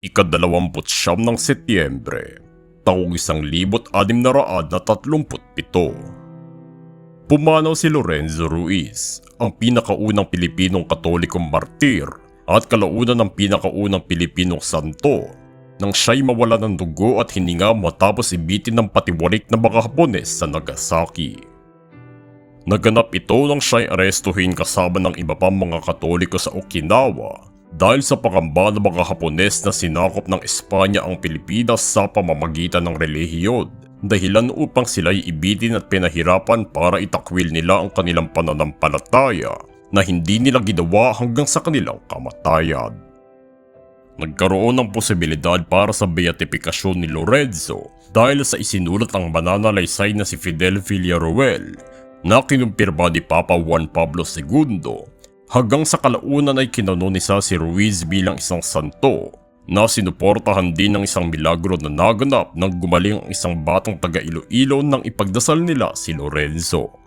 ikadalawamput siyam ng Setyembre, taong isang libot anim na raad na tatlumput pito. Pumanaw si Lorenzo Ruiz, ang pinakaunang Pilipinong katolikong martir at kalaunan ng pinakaunang Pilipinong santo nang siya'y mawala ng dugo at hininga matapos ibitin ng patiwarik na mga Hapones sa Nagasaki. Naganap ito nang siya'y arestuhin kasama ng iba pang mga katoliko sa Okinawa dahil sa pangamba ng mga Hapones na sinakop ng Espanya ang Pilipinas sa pamamagitan ng relihiyon dahilan upang sila'y ibitin at pinahirapan para itakwil nila ang kanilang pananampalataya na hindi nila ginawa hanggang sa kanilang kamatayan. Nagkaroon ng posibilidad para sa beatifikasyon ni Lorenzo dahil sa isinulat ang mananalaysay na si Fidel Villaruel na kinumpirma ni Papa Juan Pablo II hanggang sa kalaunan ay kinanonisa si Ruiz bilang isang santo na sinuportahan din ng isang milagro na naganap nang gumaling ang isang batang taga Iloilo nang ipagdasal nila si Lorenzo.